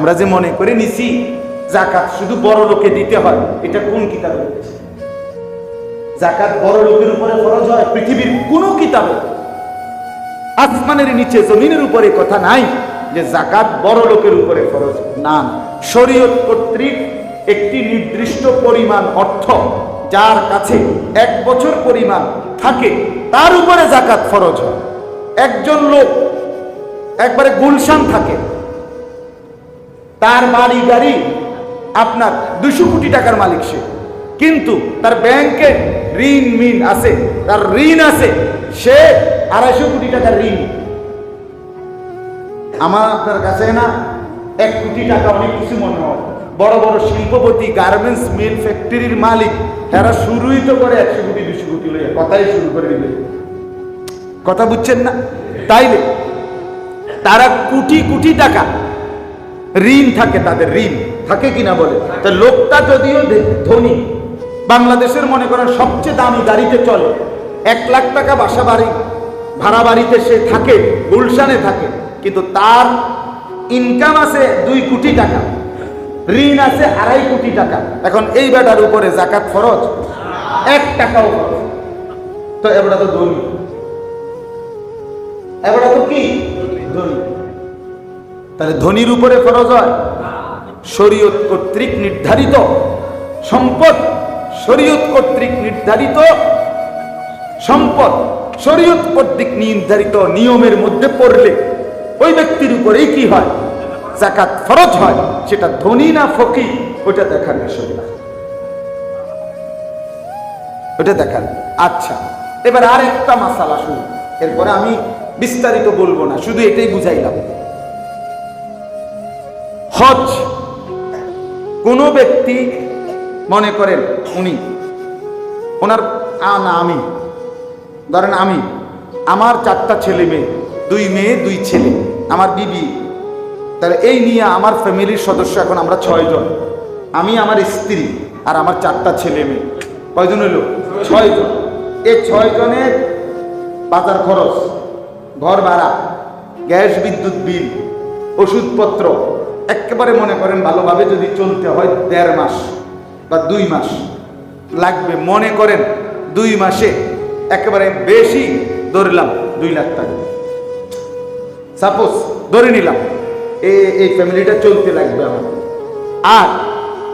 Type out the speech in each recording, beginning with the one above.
আমরা যে মনে করে নিছি জাকাত শুধু বড় লোকে দিতে হয়, এটা কোন কিতাবে জাকাত বড় লোকের উপরে ফরজ হয়, পৃথিবীর কোন কিতাবে। আসমানের নিচে, জমিনের উপরে কথা নাই, যে জাকাত বড় লোকের উপরে ফরজ। না। শরীয়ত কর্তৃক একটি নির্দিষ্ট পরিমাণ অর্থ যার কাছে এক বছর পরিমাণ থাকে, তার উপরে জাকাত ফরজ হয়। একজন লোক, একবারে গুলশান থাকে তার বাড়ি গাড়ি আপনার দুশো কোটি টাকার মালিক সে। কিন্তু তার ব্যাংকে ঋণ মিন আছে, তার ঋণ আছে, সে আড়াইশো কোটি টাকার ঋণ। আমার আপনার কাছে না এক কোটি টাকা অনেক কিছু মনে হয়। বড় বড় শিল্পপতি গার্মেন্টস মিল ফ্যাক্টরির মালিক তারা শুরুই তো করে একশো কোটি দুশো কোটি লইয়া, কথাই শুরু করে দিবে। কথা বুঝছেন না? তাইলে তারা কোটি কোটি টাকা ঋণ থাকে, তাদের ঋণ থাকে কিনা বলে? তা লোকটা যদিও ধনী, বাংলাদেশের মনে করেন সবচেয়ে দামি গাড়িতে চলে। এক লাখ টাকা বাসা বাড়ি, ভাড়া বাড়িতে সে থাকে, গুলশানে থাকে, কিন্তু তার ইনকাম আছে দুই কোটি টাকা, ঋণ আছে আড়াই কোটি টাকা। এখন এই বেটার উপরে জাকাত ফরজ? এক টাকাও তো এবারটা তো ধনী। এবারটা তো কি? ধনী। তাহলে ধনীর উপরে ফরজ হয়। শরীয়ত কর্তৃক নির্ধারিত সম্পদ, শরীয়ত কর্তৃক নির্ধারিত সম্পদ, শরীয়ত কর্তৃক নির্ধারিত নিয়মের মধ্যে পড়লে ওই ব্যক্তির উপরেই কি হয়? জাকাত ফরজ হয়। সেটা ধনী না ফকি ওটা দেখার বিষয় না ওটা দেখার আচ্ছা এবার আর একটা মাসালা শুরু এরপরে আমি বিস্তারিত বলব না, শুধু এটাই বুঝাইলাম। হজ কোনো ব্যক্তি মনে করেন, উনি, ওনার না আমি, ধরেন আমি, আমার চারটা ছেলে মেয়ে, দুই মেয়ে, দুই ছেলে, আমার বিবি, তাহলে এই নিয়ে আমার ফ্যামিলির সদস্য এখন আমরা ছয়জন আমি, আমার স্ত্রী আর আমার চারটা ছেলে মেয়ে। কয়জন হলো ছয়জন এই ছয়জনের বাজার খরচ, ঘর ভাড়া, গ্যাস, বিদ্যুৎ বিল, ওষুধপত্র একেবারে মনে করেন ভালোভাবে যদি চলতে হয় দেড় মাস বা দুই মাস লাগবে। মনে করেন দুই মাসে একেবারে বেশি ধরলাম দুই লাখ টাকা। সাপোজ ধরে নিলাম এই এই ফ্যামিলিটা চলতে লাগবে আমার। আর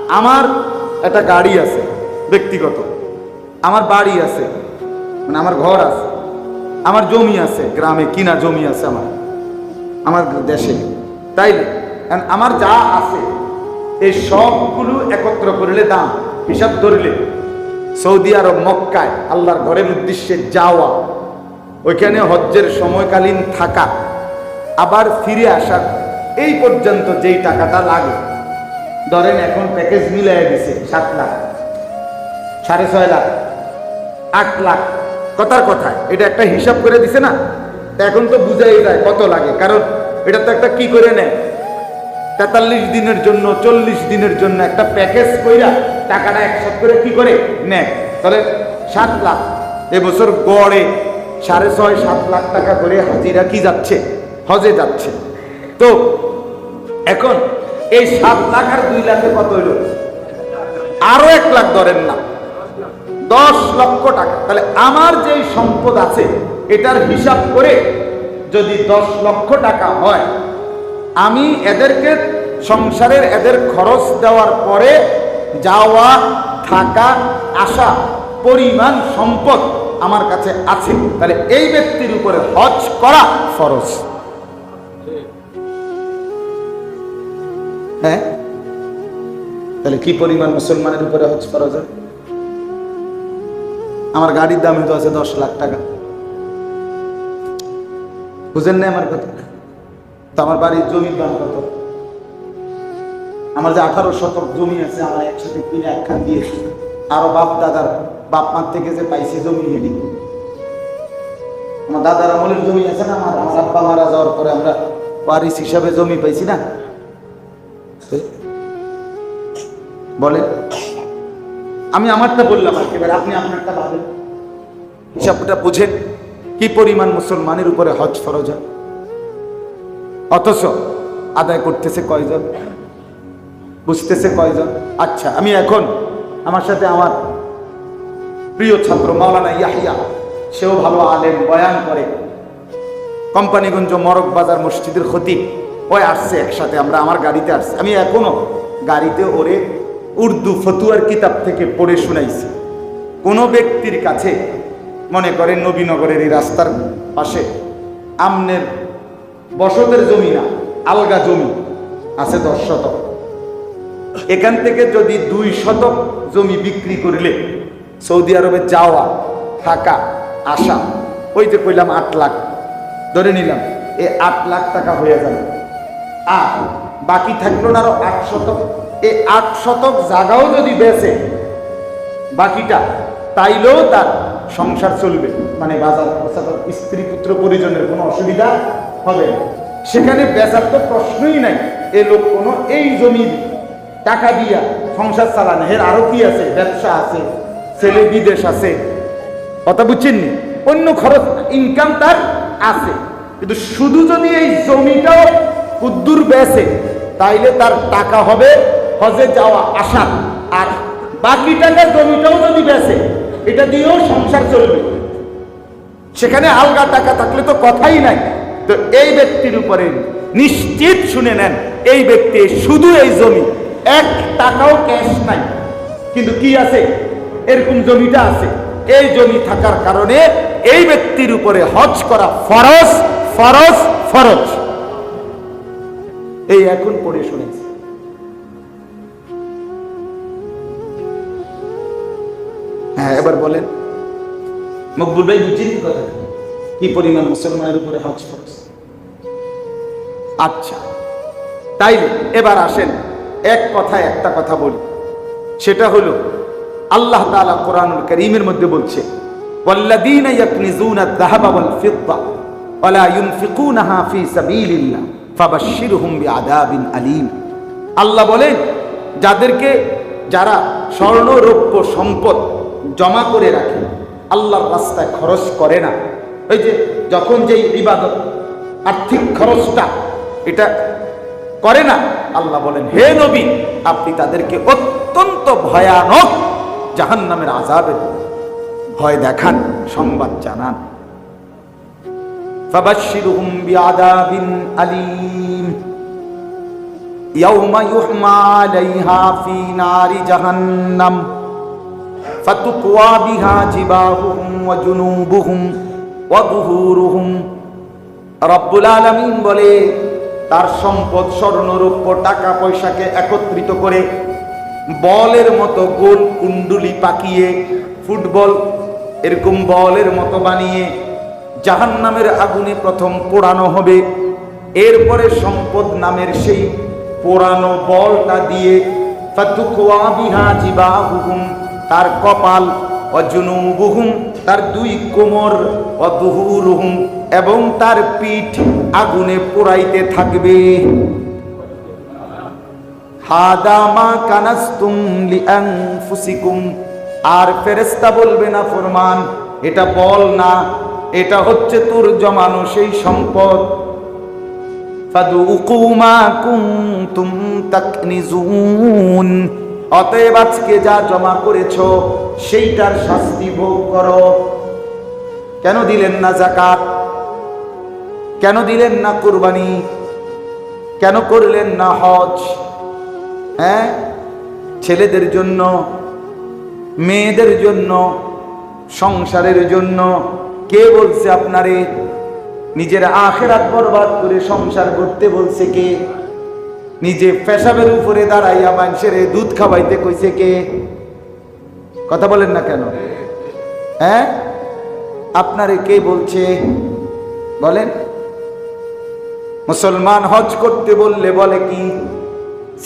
আমার একটা গাড়ি আছে ব্যক্তিগত। আমার বাড়ি আছে মানে আমার ঘর আছে। আমার জমি আছে, গ্রামে কিনা জমি আছে আমার। আমার দেশে। তাই আমার যা আছে, এই সবগুলো একত্র করলে দাম, হিসাব ধরলে। সৌদি আরব, মক্কায়, আল্লাহর ঘরের উদ্দেশ্যে যাওয়া, ওইখানে হজ্জের সময়কালীন থাকা, আবার ফিরে আসার, এই পর্যন্ত যেই টাকাটা লাগে। ধরেন এখন প্যাকেজ মিলাই দিছে, সাত লাখ, সাড়ে ছয় লাখ, আট লাখ, কথার কথা, এটা একটা হিসাব করে দিছে না? এখন তো বুঝাই যায় কত লাগে, কারণ এটা তো একটা কি করে নেয়? তেতাল্লিশ দিনের জন্য, চল্লিশ দিনের জন্য একটা প্যাকেজ কইরা টাকাটা একসাথে করে কি করে? নেয় তাহলে সাত লাখ। এবছর গড়ে সাড়ে ছয়, সাত লাখ টাকা করে হাজিরা কি যাচ্ছে? হজে যাচ্ছে। তো এখন এই সাত লাখ আর দুই লাখে কত হইল? আরও এক লাখ ধরেন না। দশ লক্ষ টাকা। তাহলে আমার যেই সম্পদ আছে, এটার হিসাব করে যদি দশ লক্ষ টাকা হয় আমি এদেরকে সংসারের এদের খরচ দেওয়ার পরে যাওয়া, থাকা, আসা, পরিমাণ, সম্পদ আমার কাছে আছে। তাহলে এই ব্যক্তির উপরে হজ করা ফরজ। হ্যাঁ? তাহলে কি পরিমাণ মুসলমানের উপরে হজ ফরজ হয়? আমার গাড়ির দাম তো আছে দশ লাখ টাকা। বুঝেন না আমার কথা? আমার বাড়ির জমির দাম কত? আমার যে আঠারো শতক জমি আছে আমার একসাথে কিনে একখান দিয়েছি। আরও বাপ দাদার, বাপ মার থেকে যে পাইছি জমি হেলি আমার দাদার আমলের জমি আছে না আমার? আমার আব্বা মারা যাওয়ার পরে আমরা ওয়ারিস হিসাবে জমি পাইছি না? বলে আমি আমারটা বললাম এবার আপনি আপনারটা ভাবেন। হিসাবটা বুঝেন, কি পরিমাণ মুসলমানের উপরে হজ ফরজ হয়? অথচ আদায় করতেছে কয়জন? বুঝতেছে কয়জন? আচ্ছা আমি এখন আমার সাথে আমার প্রিয় ছাত্র মাওলানা ইয়াহিয়া, সেও ভালো আলেম, বয়ান করে। কোম্পানিগঞ্জ মরক বাজার মসজিদের খতিব, ওই আসছে একসাথে, আমরা আমার গাড়িতে আসছে। আমি এখনও গাড়িতে ওরে উর্দু ফতুয়ার কিতাব থেকে পড়ে শুনাইছি। কোনো ব্যক্তির কাছে মনে করেন নবীনগরের এই রাস্তার পাশে আমনের বসতের জমি না, আলগা জমি। আছে দশ শতক। এখান থেকে যদি দুই শতক জমি বিক্রি করলে সৌদি আরবে যাওয়া, থাকা, আসা, ওই যে কইলাম আট লাখ, ধরে নিলাম এই আট লাখ টাকা হয়ে যাবে আর বাকি থাকল না আরও আট শতক। এই আট শতক জায়গাও যদি বেচে, বাকিটা তাইলেও তার সংসার চলবে। মানে বাজার, স্ত্রী পুত্র পরিজনের কোনো অসুবিধা হবে। সেখানে বেচার তো প্রশ্নই নাই। এ লোক কোনো এই জমির টাকা দিয়া সংসার চালানো। এর আরও কি আছে? ব্যবসা আছে, ছেলে বিদেশ আছে। কথা বুঝছেননি অন্য খরচ ইনকাম তার আছে। কিন্তু শুধু যদি এই জমিটাও কুদ্দুর বেচে, তাইলে তার টাকা হবে হজে যাওয়া আসা আর বাকি টাকা জমিটাও যদি বেচে, এটা দিয়েও সংসার চলবে। সেখানে আলগা টাকা থাকলে তো কথাই নাই। তো এই ব্যক্তির উপরে নিশ্চিত শুনে নেন, এই ব্যক্তি শুধু এই জমি, এক টাকাও ক্যাশ নাই। কিন্তু কি আছে? এরকম জমিটা আছে। এই জমি থাকার কারণে এই ব্যক্তির উপরে হজ করা ফরজ ফরজ ফরজ। এই এখন পড়ে শুনেছি হ্যাঁ এবার বলেন। মকবুল ভাই বুঝছেন কথা। কি পরিমাণ মুসলমানের উপরে হজ ফরজ আচ্ছা তাইলে এবার আসেন এক কথায় একটা কথা বলি সেটা হলো আল্লাহ তাআলা কোরআনুল করিমের মধ্যে বলছে والذين يكنزون الذهب والفضة ولا ينفقونها في سبيل الله فبشرهم بعذاب أليم আল্লাহ বলেন যাদেরকে যারা স্বর্ণ রৌপ্য সম্পদ জমা করে রাখে আল্লাহর রাস্তায় খরচ করে না ওই যে যখন যেই ইবাদত আর্থিক খরচটা এটা করে না আল্লাহ বলেন হে নবী আপনি তাদেরকে অত্যন্ত ভয়ানক জাহান্নামের আজাবের ভয় দেখান সংবাদ জানান فبشرهم بعذاب أليم يوم يحمى عليها في نار جهنم فتقوى بها جباههم وجنوبهم রব্বুল আলামিন বলে, তার সম্পদ স্বর্ণরূপ্য টাকা, পয়সাকে একত্রিত করে বলের মতো গোল কুণ্ডুলি পাকিয়ে ফুটবল এরকম বলের মতো বানিয়ে জাহান নামের আগুনে প্রথম পোড়ানো হবে। এরপরে সম্পদ নামের সেই পোড়ানো বলটা দিয়ে বিহা জিবা তার কপাল অজুনুবুহুম তার দুই কোমর অদুহুরুহুম এবং তার পিঠ আগুনে পোড়াইতে থাকবে। হাদামা কানাস্তুম লিআনফুসিকুম। আর ফেরেশতা বলবে না, ফরমান, এটা বল না, এটা হচ্ছে তোর জমানো সেই সম্পদ। ফাদুকু মা কুনতুম তাকনিজুন। অতএব আজকে যা জমা করেছ, সেইটার শাস্তি ভোগ করো। কেন দিলেন না জাকাত কেন দিলেন না কুরবানি? কেন করলেন না হজ? হ্যাঁ? ছেলেদের জন্য, মেয়েদের জন্য, সংসারের জন্য কে বলছে আপনারে? নিজের আখেরাত বরবাদ করে সংসার করতে বলছে কে? নিজে পেশাবের উপরে দাঁড়াইয়া মানুষের দুধ খাওয়াইতে কইছে কে? কথা বলেন না কেন? হ্যাঁ? আপনারে কে বলছে? বলেন। মুসলমান হজ করতে বললে বলে কি?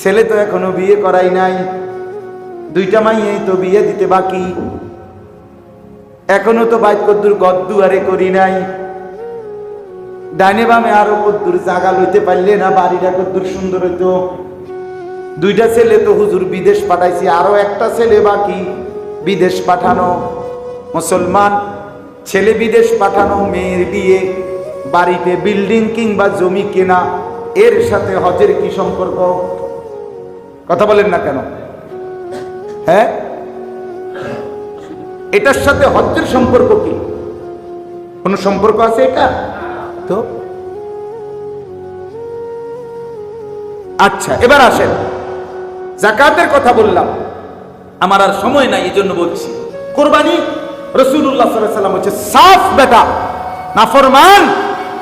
ছেলে তো এখনও বিয়ে করাই নাই। দুইটা মাইয়েই তো বিয়ে দিতে বাকি। এখনও তো বাইক কদ্দুর গদ্দুয়ারে করি নাই। ডাইনে বামে আরও কদ্দুর জাগা লইতে পারলে না, বাড়িটা কদ্দুর সুন্দর হইতো। দুইটা ছেলে তো হুজুর বিদেশ পাঠাইছি, আরও একটা ছেলে বাকি বিদেশ পাঠানো। মুসলমান ছেলে বিদেশ পাঠানো, মেয়ের বিয়ে, বাড়িতে বিল্ডিং কিংবা জমি কেনা, এর সাথে হজের কি সম্পর্ক? কথা বলেন না কেন? হ্যাঁ? এটার সাথে হজ্জের সম্পর্ক কি? কোন সম্পর্ক আছে এটা? তো? আচ্ছা এবার আসেন। জাকাতের কথা বললাম। আমার আর সময় নাই এই জন্য বলছি। কোরবানি রসুল্লাহ সাল্লাম হচ্ছে সাফ বেটা নাফরমান,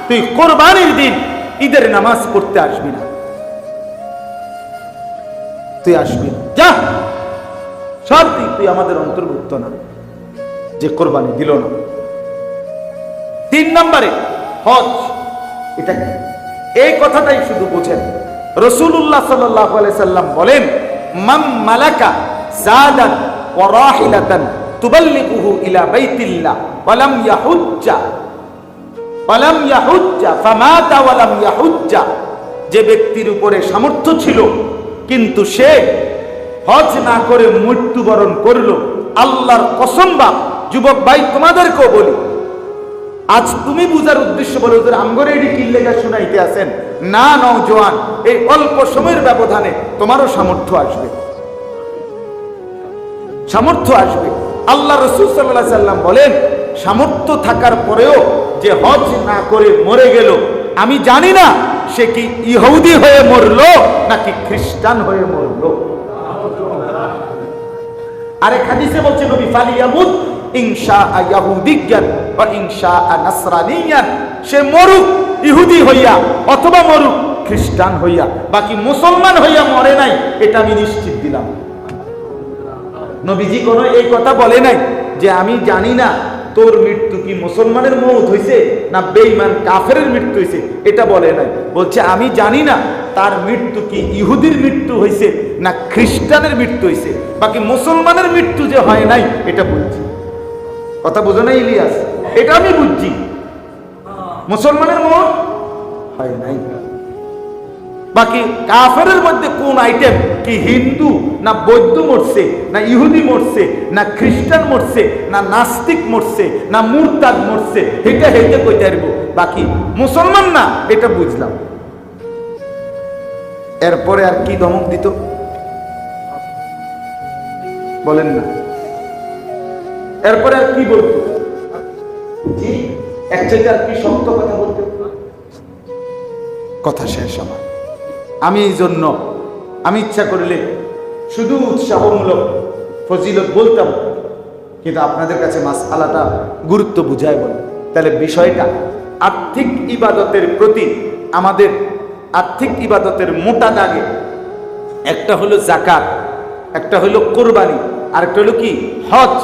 তুই কোরবানির দিন ঈদের নামাজ পড়তে আসবি না। তুই আসবি যা! সব তুই তুই আমাদের অন্তর্ভুক্ত না। যে কোরবানি দিল না। তিন নম্বরে হজ। এটা কি? এই কথাটাই শুধু বোঝেন। রসুল্লাহ সাল্লাহ সাল্লাম বলেন মাম মালাকা জাদান ওয়া রাহিলাতান তুবাল্লিগুহু ইলা বাইতিল্লাহ, ওয়ালাম ইয়াহুজ্জা। ওয়ালাম ইয়াহুজ্জা, ফামাতা ওয়ালাম ইয়াহুজ্জা। যে ব্যক্তির উপরে সামর্থ্য ছিল, কিন্তু সে হজ না করে মৃত্যুবরণ করল। আল্লাহর কসম বা যুবক ভাই তোমাদেরকেও বলি আজ তুমি বুঝার উদ্দেশ্য বলে ওদের আঙ্গরে এটি কিল্লেগা শুনাইতে আছেন, না নওজোয়ান, এই অল্প সময়ের ব্যবধানে তোমারও সামর্থ্য আসবে। সামর্থ্য আসবে। আল্লাহ রসুল সাল্লাহ সাল্লাম বলেন, সামর্থ্য থাকার পরেও যে হজ না করে মরে গেল, আমি জানি না সে কি ইহুদি হয়ে মরলো নাকি খ্রিস্টান হয়ে মরলো। আরেক হাদিসে বলছে, নবী ফালিয়ামুদ ইনশা ইয়াহুদিজ্ঞান বা ইনশা নাসরানিয়ান সে মরুক, ইহুদি হইয়া অথবা মরুক, খ্রিস্টান হইয়া, বাকি মুসলমান হইয়া মরে নাই, এটা আমি নিশ্চিত দিলাম। নবীজি কোনো এই কথা বলে নাই যে আমি জানি না তোর মৃত্যু কি মুসলমানের মৌত হয়েছে না বেঈমান কাফের মৃত্যু হয়েছে এটা বলে নাই। বলছে, আমি জানি না তার মৃত্যু কি ইহুদির মৃত্যু হয়েছে না খ্রিস্টানের মৃত্যু হয়েছে বাকি মুসলমানের মৃত্যু যে হয় নাই, এটা বুঝছি কথা বোঝো না, ইলিয়াস। এটা আমি বুঝছি। মুসলমানের মন? হয় নাই। বাকি কাফেরের মধ্যে কোন আইটেম কি হিন্দু না বৌদ্ধ মরছে, না ইহুদি মরছে, না খ্রিস্টান মরছে, না নাস্তিক মরছে, না মুরতাদ মরছে, হেঁটে কইতে পারব বাকি মুসলমান না, এটা বুঝলাম। এরপরে আর কি ধমক দিত? বলেন না। এরপরে আর কি বলতো জি আর কি কথা শেষ আমার। আমি এই জন্য, আমি ইচ্ছা করলে শুধু উৎসাহমূলক ফজিলত বলতাম, কিন্তু আপনাদের কাছে মাস আলাটা গুরুত্ব বুঝায় বলে। তাহলে বিষয়টা, আর্থিক ইবাদতের প্রতি আমাদের আর্থিক ইবাদতের মোটা দাগে, একটা হলো জাকাত, একটা হলো কোরবানি আর একটা হলো কি? হজ।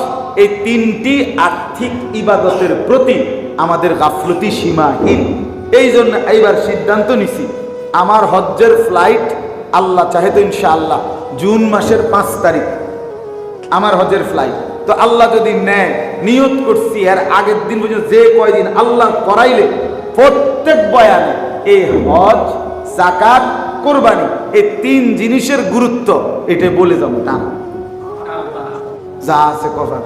এই তিনটি আর্থিক ইবাদতের প্রতি আমাদের গাফলতি সীমাহীন। এই জন্য এইবার সিদ্ধান্ত নিছি, আমার হজ্জের ফ্লাইট আল্লাহ চাহে তো ইনশাআল্লাহ, জুন মাসের পাঁচ তারিখ, আমার হজের ফ্লাইট। তো আল্লাহ যদি নেয়, নিয়ত করছি, এর আগের দিন পর্যন্ত যে কয়দিন আল্লাহ করাইলে, প্রত্যেক বয়ানে এই হজ জাকাত কোরবানি, এই তিন জিনিসের গুরুত্ব এটা বলে যাব টান। যা আছে কথা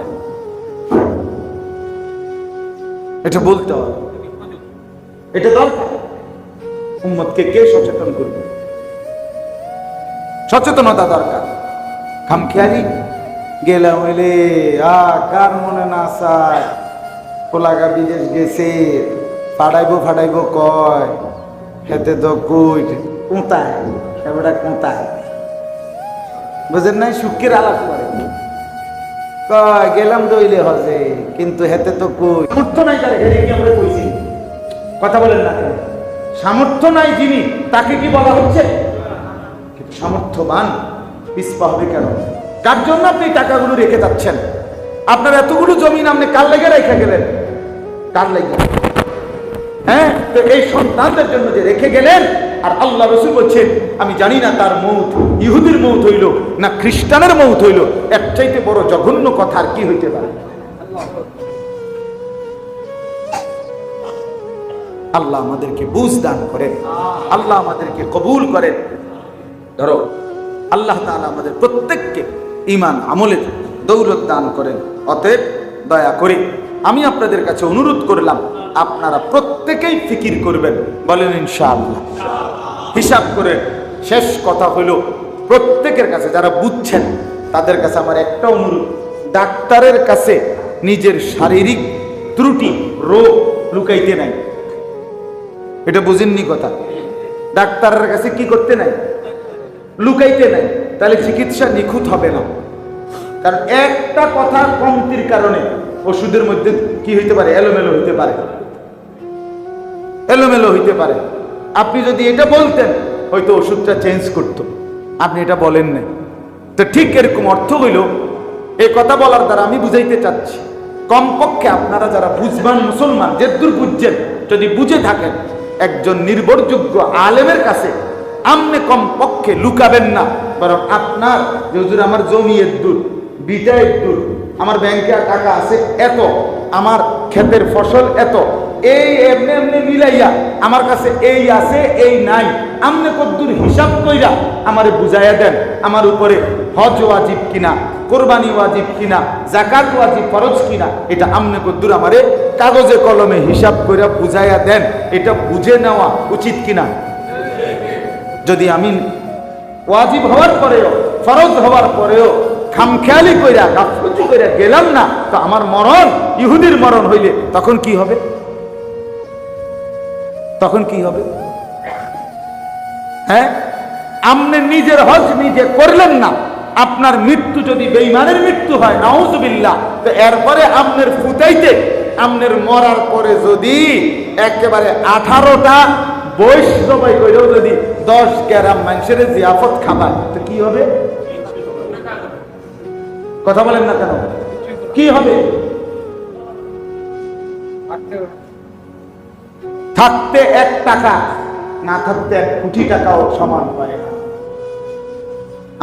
এটা বলতে হবে। এটা দরকার। উম্মতকে কে সচেতন করবে? সচেতনতা দরকার। খামখেয়ালি গেলাম হইলে, আ, কার মনে না চায় কোলাগা বিদেশ গেছে, ফাড়াইবো ফাড়াইবো কয়? হেতে তো কুইট কোঁতায় এবারটা কোঁতায় বুঝেন নাই? সুখের আলাপ করে। গেলাম দইলে হজে, কিন্তু হেতে তো কই? সামর্থ্য নাই তার হেরে কি আমরা কইছি। কথা বলেন না সামর্থ্য নাই যিনি, তাকে কি বলা হচ্ছে? সামর্থ্যবান, পিসপা হবে কেন? কার জন্য আপনি টাকাগুলো রেখে যাচ্ছেন? আপনার এতগুলো জমিন আপনি কার লেগে রেখে গেলেন? কার লেগে? হ্যাঁ তো এই সন্তানদের জন্য যে রেখে গেলেন আর আল্লাহ রসুল বলছেন, আমি জানি না তার মৌত, ইহুদির মৌত হইল না খ্রিস্টানের মৌত হইল এক চাইতে বড় জঘন্য কথা আর কি হইতে পারে? আল্লাহ আমাদেরকে বুঝ দান করেন, আল্লাহ আমাদেরকে কবুল করেন। ধরো, আল্লাহ তাআলা আমাদের প্রত্যেককে ইমান আমলের দৌলত দান করেন, অতএব দয়া করে। আমি আপনাদের কাছে অনুরোধ করলাম, আপনারা প্রত্যেকেই ফিকির করবেন, বলেন ইনশাআল্লাহ। হিসাব করে শেষ কথা হইল প্রত্যেকের কাছে যারা বুঝছেন, তাদের কাছে আমার একটা অনুরোধ, ডাক্তারের কাছে নিজের শারীরিক ত্রুটি, রোগ লুকাইতে নাই। এটা বুঝেননি কথা? ডাক্তারের কাছে কি করতে নাই? লুকাইতে নাই। তাহলে চিকিৎসা নিখুঁত হবে না। কারণ একটা কথা কমতির কারণে ওষুধের মধ্যে কি হইতে পারে? এলোমেলো হইতে পারে। এলোমেলো হইতে পারে। আপনি যদি এটা বলতেন, হয়তো ওষুধটা চেঞ্জ করতো। আপনি এটা বলেন নাই। তো ঠিক এরকম অর্থ হইল এই কথা বলার দ্বারা আমি বুঝাইতে চাচ্ছি। কমপক্ষে আপনারা যারা বুঝবান মুসলমান যে দূর বুঝছেন, যদি বুঝে থাকেন, একজন নির্ভরযোগ্য আলেমের কাছে আমনে কমপক্ষে লুকাবেন না। বরং আপনার, যে হুজুর, আমার জমি এর দূর বিটা এর দূর আমার ব্যাংকে টাকা আছে এত, আমার ক্ষেতের ফসল এত, এই এমনি এমনি মিলাইয়া আমার কাছে এই আছে, এই নাই, আমনে কদ্দুর হিসাব কইরা আমারে বুঝাইয়া দেন, আমার উপরে হজ ওয়াজিব কিনা, কোরবানি ওয়াজিব কিনা জাকাত ওয়াজিব ফরজ কিনা, এটা আমনে কদ্দুর আমারে কাগজে কলমে হিসাব কইরা বুঝাইয়া দেন, এটা বুঝে নেওয়া উচিত কিনা? যদি আমি ওয়াজিব হওয়ার পরেও, ফরজ হওয়ার পরেও খামখেয়ালি কইরা গাফলতি কইরা গেলাম না, তো আমার মরণ, ইহুদির মরণ হইলে তখন কি হবে? তখন কি হবে? হ্যাঁ? আপনি নিজের হজ নিজে করলেন না, আপনার মৃত্যু যদি বেইমানের মৃত্যু হয়, নাউজুবিল্লাহ, তো এরপরে আপনার ফুটাইতে, আপনার মরার পরে যদি একেবারে আঠারোটা বৈষ্ণবাই করেও যদি দশ গ্রাম মানুষের জিয়াফত খাবার, তো কি হবে? কথা বলেন না কেন? কি হবে? থাকতে এক টাকা, না থাকতে এক কোটি টাকাও সমান হয় না।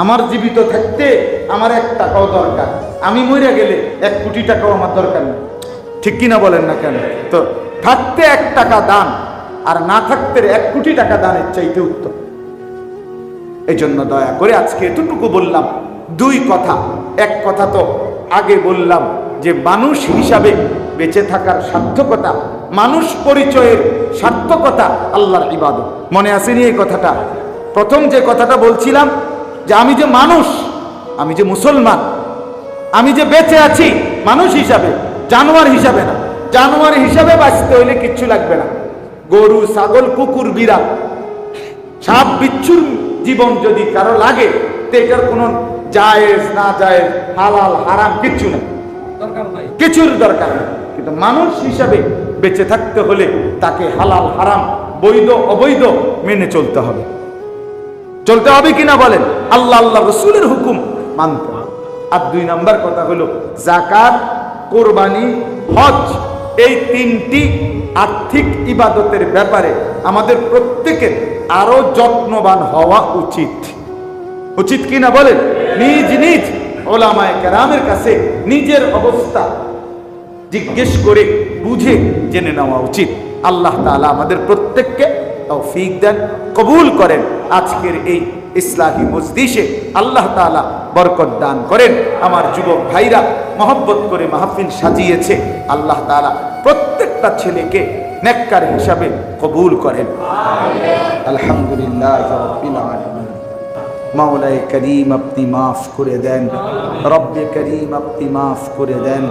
আমার জীবিত থাকতে আমার এক টাকাও দরকার। আমি মরে গেলে এক কোটি টাকাও আমার দরকার নেই। ঠিক কিনা বলেন না কেন? তো থাকতে এক টাকা দান, আর না থাকতে এক কোটি টাকা দানের চাইতে উত্তম। এই জন্য দয়া করে আজকে এতটুকু বললাম। দুই কথা। এক কথা তো আগে বললাম যে মানুষ হিসাবে বেঁচে থাকার সার্থকতা, মানুষ পরিচয়ের সার্থকতা আল্লাহর ইবাদত। মনে আসেনি এই কথাটা? প্রথম যে কথাটা বলছিলাম যে আমি যে মানুষ, আমি যে মুসলমান, আমি যে বেঁচে আছি মানুষ হিসাবে, জানোয়ার হিসাবে না। জানোয়ার হিসাবে বাঁচতে হইলে কিচ্ছু লাগবে না। গরু, ছাগল, কুকুর, বিড়াল, সাপ, বিচ্ছুর জীবন যদি কারও লাগে, তো এটার কোনো জায়েজ না জায়েজ হালাল হারাম কিচ্ছু নেই। কিছুর দরকার নেই। কিন্তু মানুষ হিসাবে বেঁচে থাকতে হলে তাকে হালাল হারাম বৈধ অবৈধ মেনে চলতে হবে। চলতে হবে কিনা বলেন? আল্লাহ আল্লাহ রসুলের হুকুম মানতে হবে। আর দুই নাম্বার কথা হলো জাকাত কোরবানি হজ এই তিনটি আর্থিক ইবাদতের ব্যাপারে আমাদের প্রত্যেকের আরও যত্নবান হওয়া উচিত। উচিত কিনা বলেন? নিজ নিজ ওলামায় কেরামের কাছে নিজের অবস্থা জিজ্ঞেস করে বুঝে জেনে নেওয়া উচিত। আল্লাহ তাআলা আমাদের প্রত্যেককে তৌফিক দেন কবুল করেন। আজকের এই ইসলাহী মজদিসে আল্লাহ তাআলা বরকত দান করেন। আমার যুবক ভাইরা মহব্বত করে মাহফিল সাজিয়েছে। আল্লাহ তালা প্রত্যেকটা ছেলেকে নেককার হিসাবে কবুল করেন। আলহামদুলিল্লাহ মাওলায় করিম আপনি মাফ করে দেন। রব্বে করিম আপনি মাফ করে দেন।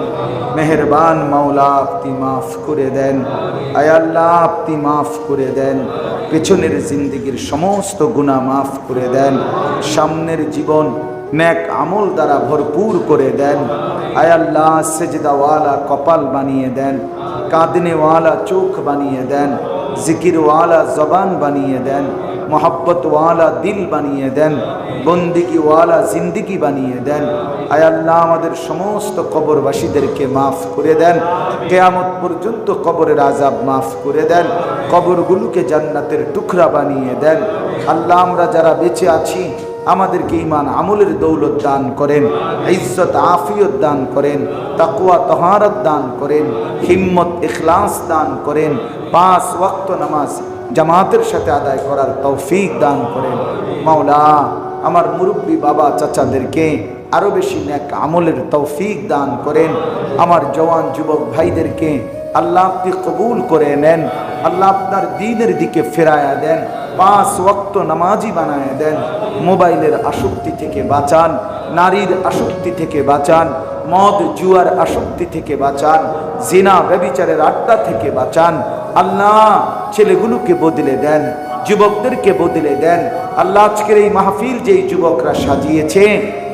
মেহরবান মাওলা আপনি মাফ করে দেন। আয়াল্লাহ আপনি মাফ করে দেন। পেছনের জিন্দগির সমস্ত গুণা মাফ করে দেন। সামনের জীবন ন্যাক আমল দ্বারা ভরপুর করে দেন। আয়াল্লাহ সেজদাওয়ালা কপাল বানিয়ে দেন। কাঁদনেওয়ালা চোখ বানিয়ে দেন। জিকিরওয়ালা জবান বানিয়ে দেন। মোহাব্বতওয়ালা দিল বানিয়ে দেন, বন্দিগিওয়ালা জিন্দিগি বানিয়ে দেন। আয় আল্লাহ আমাদের সমস্ত কবরবাসীদেরকে মাফ করে দেন। কেয়ামত পর্যন্ত কবরের আজাব মাফ করে দেন। কবরগুলোকে জান্নাতের টুকরা বানিয়ে দেন। আল্লাহ আমরা যারা বেঁচে আছি, আমাদেরকে ইমান আমলের দৌলত দান করেন, ইজ্জত আফিয়ত দান করেন তাকুয়া তহারত দান করেন, হিম্মত, ইখলাস দান করেন, পাঁচ ওয়াক্ত নামাজ জামাতের সাথে আদায় করার তৌফিক দান করেন। মাওলা, আমার মুরব্বী বাবা চাচাদেরকে আরও বেশি ন্যাক আমলের তৌফিক দান করেন। আমার জওয়ান যুবক ভাইদেরকে আল্লাহ আপনি কবুল করে নেন। আল্লাহ আপনার দিনের দিকে ফেরায়া দেন। পাঁচ ওয়াক্ত নামাজি বানায় দেন। মোবাইলের আসক্তি থেকে বাঁচান। নারীর আসক্তি থেকে বাঁচান। মদ, জুয়ার আসক্তি থেকে বাঁচান। জিনা, ব্যবিচারের আড্ডা থেকে বাঁচান। আল্লাহ ছেলেগুলোকে বদলে দেন, যুবকদেরকে বদলে দেন। আল্লাহ আজকের এই মাহফিল যেই যুবকরা সাজিয়েছে,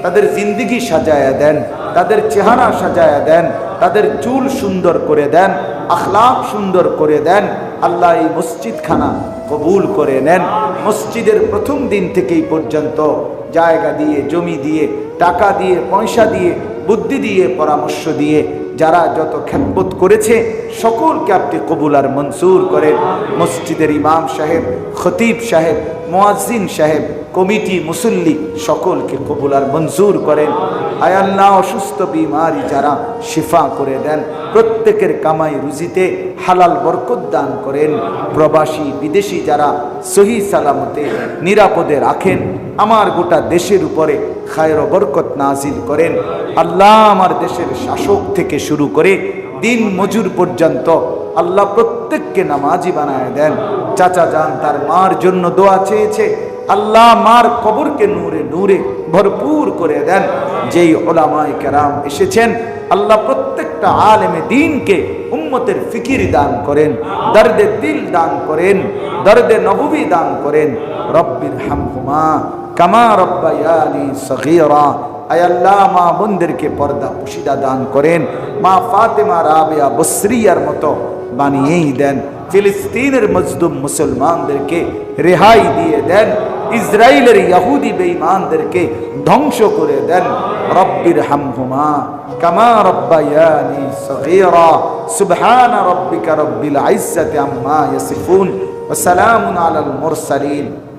তাদের জিন্দিগি সাজায়া দেন, তাদের চেহারা সাজায়া দেন, তাদের চুল সুন্দর করে দেন, আখলাক সুন্দর করে দেন। আল্লাহ এই মসজিদখানা কবুল করে নেন। মসজিদের প্রথম দিন থেকেই পর্যন্ত জায়গা দিয়ে, জমি দিয়ে, টাকা দিয়ে, পয়সা দিয়ে, বুদ্ধি দিয়ে, পরামর্শ দিয়ে যারা যত খেদমত করেছে, সকলকে আপনি কবুল আর মনসুর করেন। মসজিদের ইমাম সাহেব, খতিব সাহেব মোয়াজিন সাহেব, কমিটি, মুসল্লি, সকলকে কবুল আর মঞ্জুর করেন। আয়াল্লাহ অসুস্থ বিমারি যারা শিফা করে দেন, প্রত্যেকের কামাই রুজিতে হালাল বরকত দান করেন। প্রবাসী, বিদেশি যারা সহি সালামতে নিরাপদে রাখেন আমার গোটা দেশের উপরে খায়র বরকত নাজিল করেন। আল্লাহ আমার দেশের শাসক থেকে শুরু করে দিন মজুর পর্যন্ত আল্লাহ প্রত্যেককে নামাজি বানায় দেন। চাচা যান তার মার জন্য দোয়া চেয়েছে। আল্লাহ মার কবরকে নূরে নূরে ভরপুর করে দেন। যেই ওলামায় কেরাম এসেছেন, আল্লাহ প্রত্যেকটা আলেমে দিনকে উম্মতের ফিকির দান করেন, দর্দে দিল দান করেন, দর্দে নববী দান করেন। রব্বির হামহুমা কামা রব্বায়ানি সগীরা। আয় আল্লাহ, মা বোনদেরকে পর্দা পুশিদা দান করেন। মা ফাতেমা, রাবেয়া, বসরিয়ার মতো বানিয়েই দেন। ফিলিস্তিনের মজদুম মুসলমানদেরকে রেহাই দিয়ে দেন। ইসরায়েলের ইয়াহুদি বেঈমানদেরকে ধ্বংস করে দেন। রব্বির হামহুমা, কামা রব্বায়ানি সগীরা। সুবহান রব্বিকা রব্বিল ইজ্জাতি আম্মা ইয়াসিফুন। ওয়া সালামুন আলাল মুরসালিন।